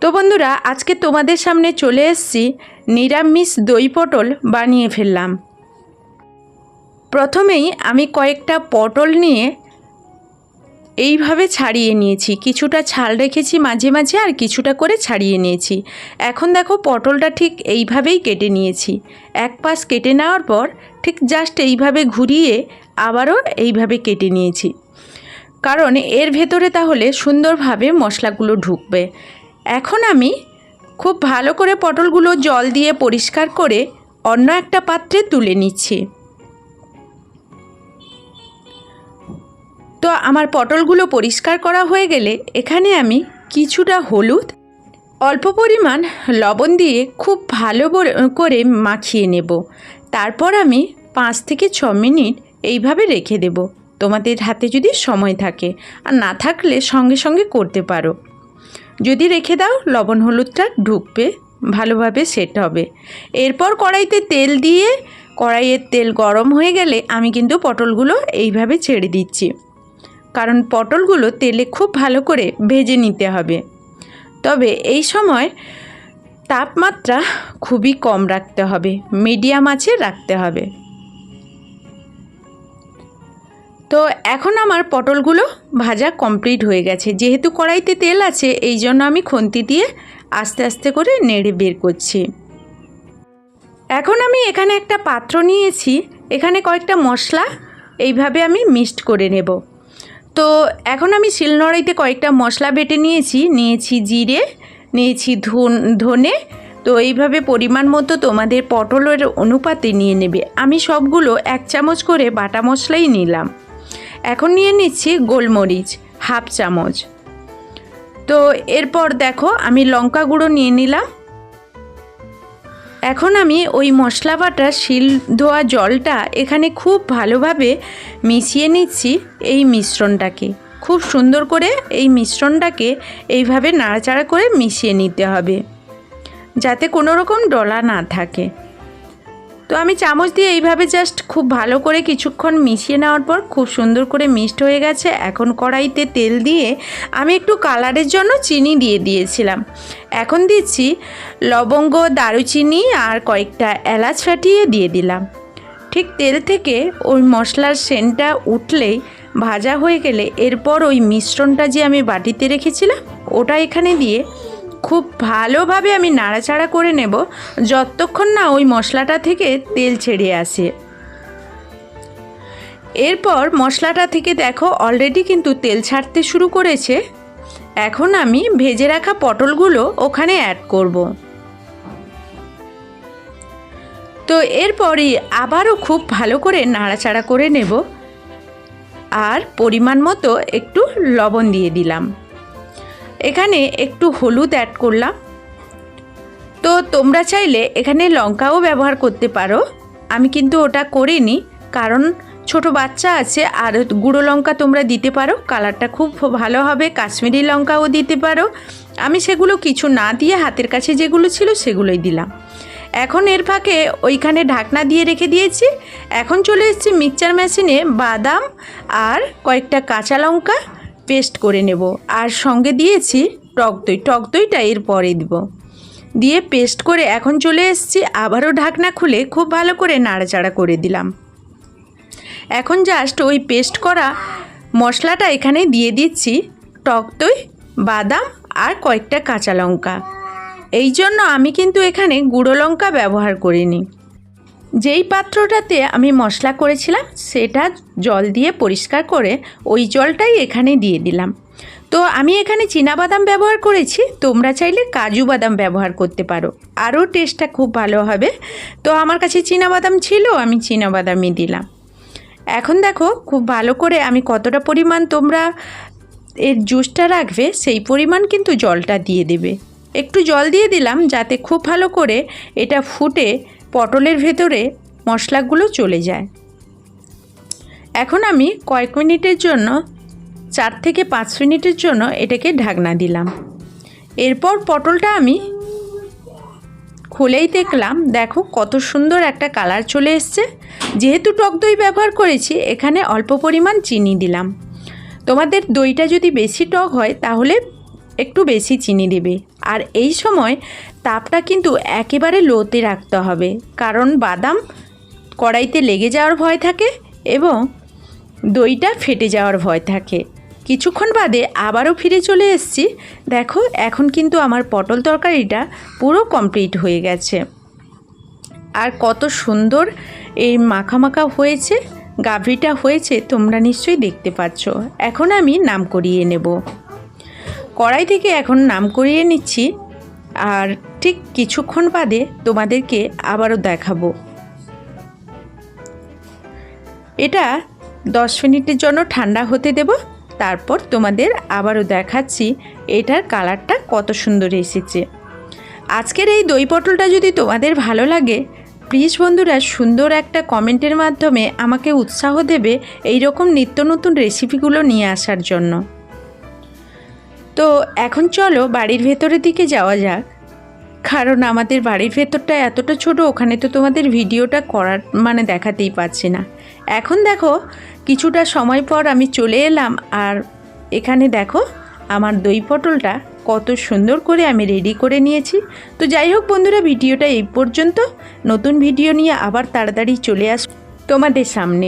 তো বন্ধুরা, আজকে তোমাদের সামনে চলে এসেছি নিরামিষ দই পটল বানিয়ে ফেললাম। প্রথমেই আমি কয়েকটা পটল নিয়ে এইভাবে ছাড়িয়ে নিয়েছি। কিছুটা ছাল রেখেছি মাঝে মাঝে আর কিছুটা করে ছাড়িয়ে নিয়েছি। এখন দেখো, পটলটা ঠিক এইভাবেই কেটে নিয়েছি। এক পাশ কেটে নেওয়ার পর ঠিক জাস্ট এইভাবে ঘুরিয়ে আবারও এইভাবে কেটে নিয়েছি। কারণ এর ভেতরে তাহলে সুন্দরভাবে মশলাগুলো ঢুকবে। এখন আমি খুব ভালো করে পটলগুলো জল দিয়ে পরিষ্কার করে অন্য একটা পাত্রে তুলে নিচ্ছি। তো আমার পটলগুলো পরিষ্কার করা হয়ে গেলে এখানে আমি কিছুটা হলুদ, অল্প পরিমাণ লবণ দিয়ে খুব ভালো করে মাখিয়ে নেব। তারপর আমি পাঁচ থেকে ছ মিনিট এইভাবে রেখে দেব। তোমাদের হাতে যদি সময় থাকে, আর না থাকলে সঙ্গে সঙ্গে করতে পারো। যদি রেখে দাও, লবণ হলুদটা ঢুকবে, ভালোভাবে সেট হবে। এরপর কড়াইতে তেল দিয়ে, কড়াইয়ের তেল গরম হয়ে গেলে আমি কিন্তু পটলগুলো এইভাবে ছেড়ে দিচ্ছি। কারণ পটলগুলো তেলে খুব ভালো করে ভেজে নিতে হবে। তবে এই সময় তাপমাত্রা খুবই কম রাখতে হবে, মিডিয়াম আছে রাখতে হবে। তো এখন আমার পটলগুলো ভাজা কমপ্লিট হয়ে গেছে। যেহেতু কড়াইতে তেল আছে, এই জন্য আমি খুন্তি দিয়ে আস্তে আস্তে করে নেড়ে বের করছি। এখন আমি এখানে একটা পাত্র নিয়েছি। এখানে কয়েকটা মশলা এইভাবে আমি মিক্সড করে নেব। তো এখন আমি শিলনড়াইতে কয়েকটা মশলা বেটে নিয়েছি। নিয়েছি জিরে, নিয়েছি ধন তো এইভাবে পরিমাণ মতো তোমাদের পটলের অনুপাতে নিয়ে নেবে। আমি সবগুলো এক চামচ করে বাটা মশলাই নিলাম। এখন নিয়ে নিচ্ছি গোলমরিচ, হাফ চামচ। তো এরপর দেখো, আমি লঙ্কা গুঁড়ো নিয়ে নিলাম। এখন আমি ওই মশলা বাটা শিল ধোয়া জলটা এখানে খুব ভালোভাবে মিশিয়ে নিচ্ছি এই মিশ্রণটাকে। খুব সুন্দর করে এই মিশ্রণটাকে এইভাবে নাড়াচাড়া করে মিশিয়ে নিতে হবে। যাতে কোনো রকম ডলা না থাকে। তো আমি চামচ দিয়ে এইভাবে জাস্ট খুব ভালো করে কিছুক্ষণ মিশিয়ে নেওয়ার পর খুব সুন্দর করে মিক্সড হয়ে গেছে। এখন কড়াইতে তেল দিয়ে আমি একটু কালারের জন্য চিনি দিয়ে দিয়েছিলাম। এখন দিচ্ছি লবঙ্গ, দারুচিনি আর কয়েকটা এলাচ ফাটিয়ে দিয়ে দিলাম। ঠিক তেল থেকে ওই মশলার সেন্টটা উঠলেই ভাজা হয়ে গেলে এরপর ওই মিশ্রণটা যে আমি বাটিতে রেখেছিলাম, ওটা এখানে দিয়ে খুব ভালোভাবে আমি নাড়াচাড়া করে নেব যতক্ষণ না ওই মশলাটা থেকে তেল ছেড়ে আসে। এরপর মশলাটা থেকে দেখো অলরেডি কিন্তু তেল ছাড়তে শুরু করেছে। এখন আমি ভেজে রাখা পটলগুলো ওখানে অ্যাড করব। তো এরপরই আবারও খুব ভালো করে নাড়াচাড়া করে নেব। আর পরিমাণ মতো একটু লবণ দিয়ে দিলাম। এখানে একটু হলুদ অ্যাড করলাম। তো তোমরা চাইলে এখানে লঙ্কাও ব্যবহার করতে পারো। আমি কিন্তু ওটা করিনি, কারণ ছোট বাচ্চা আছে আর গুঁড়ো লঙ্কা তোমরা দিতে পারো, কালারটা খুব ভালো হবে, কাশ্মীরি লঙ্কাও দিতে পারো। আমি সেগুলো কিছু না দিয়ে হাতের কাছে যেগুলো ছিল সেগুলোই দিলাম। এখন এর ফাঁকে ওইখানে ঢাকনা দিয়ে রেখে দিয়েছি। এখন চলে এসেছি মিক্সচার মেশিনে বাদাম আর কয়েকটা কাঁচা লঙ্কা। পেস্ট করে নেব। আর সঙ্গে দিয়েছি টক দই। টক দইটা এর পরে দিব। দিয়ে পেস্ট করে এখন চলে এসেছি। আবারও ঢাকনা খুলে খুব ভালো করে নাড়াচাড়া করে দিলাম। এখন জাস্ট ওই পেস্ট করা মশলাটা এখানে দিয়ে দিচ্ছি। টক দই, বাদাম আর কয়েকটা কাঁচা লঙ্কা। এই জন্য আমি কিন্তু এখানে গুঁড়ো লঙ্কা ব্যবহার করিনি। যেই পাত্রটাতে আমি মশলা করেছিলাম, সেটা জল দিয়ে পরিষ্কার করে ওই জলটাই এখানে দিয়ে দিলাম। তো আমি এখানে বাদাম ব্যবহার করেছি, তোমরা চাইলে কাজু বাদাম ব্যবহার করতে পারো। আরও টেস্টটা খুব ভালো হবে। তো আমার কাছে বাদাম ছিল, আমি বাদামই দিলাম। এখন দেখো, খুব ভালো করে আমি কতটা পরিমাণ তোমরা এর জুসটা রাখবে, সেই পরিমাণ কিন্তু জলটা দিয়ে দেবে। একটু জল দিয়ে দিলাম, যাতে খুব ভালো করে এটা ফুটে পটলের ভেতরে মশলাগুলো চলে যায়। এখন আমি কয়েক মিনিটের জন্য, চার থেকে পাঁচ মিনিটের জন্য এটাকে ঢাকনা দিলাম। এরপর পটলটা আমি খুলেই দেখলাম, দেখো কত সুন্দর একটা কালার চলে এসছে। যেহেতু টক দই ব্যবহার করেছি, এখানে অল্প পরিমাণ চিনি দিলাম। তোমাদের দইটা যদি বেশি টক হয়, তাহলে একটু বেশি চিনি দেবে। আর এই সময় তাপটা কিন্তু একেবারে লোতে রাখতে হবে। কারণ বাদাম কড়াইতে লেগে যাওয়ার ভয় থাকে এবং দইটা ফেটে যাওয়ার ভয় থাকে। কিছুক্ষণ বাদে আবারও ফিরে চলে এসেছি। দেখো, এখন কিন্তু আমার পটল তরকারিটা পুরো কমপ্লিট হয়ে গেছে। আর কত সুন্দর এই মাখা মাখা হয়েছে গাভরিটা হয়েছে, তোমরা নিশ্চয়ই দেখতে পাচ্ছ। এখন আমি নাম করিয়ে নেব। কড়াই থেকে এখন নাম করিয়ে নিচ্ছি আর ঠিক কিছুক্ষণ বাদে তোমাদেরকে আবারও দেখাবো। এটা দশ মিনিটের জন্য ঠান্ডা হতে দেব, তারপর তোমাদের আবারও দেখাচ্ছি এটার কালারটা কত সুন্দর এসেছে। আজকের এই দই পটলটা যদি তোমাদের ভালো লাগে, প্লিজ বন্ধুরা সুন্দর একটা কমেন্টের মাধ্যমে আমাকে উৎসাহ দেবে এই রকম নিত্য নতুন রেসিপিগুলো নিয়ে আসার জন্য। তো এখন চলো বাড়ির ভেতরের দিকে যাওয়া যাক। কারণ আমাদের বাড়ির ভেতরটা এতটা ছোট, ওখানে তো তোমাদের ভিডিওটা করার মানে দেখাতেই পাচ্ছি না। এখন দেখো, কিছুটা সময় পর আমি চলে এলাম আর এখানে দেখো, আমার দই পটলটা কত সুন্দর করে আমি রেডি করে নিয়েছি। তো যাই হোক বন্ধুরা, ভিডিওটা এই পর্যন্ত। নতুন ভিডিও নিয়ে আবার তাড়াতাড়ি চলে আস তোমাদের সামনে।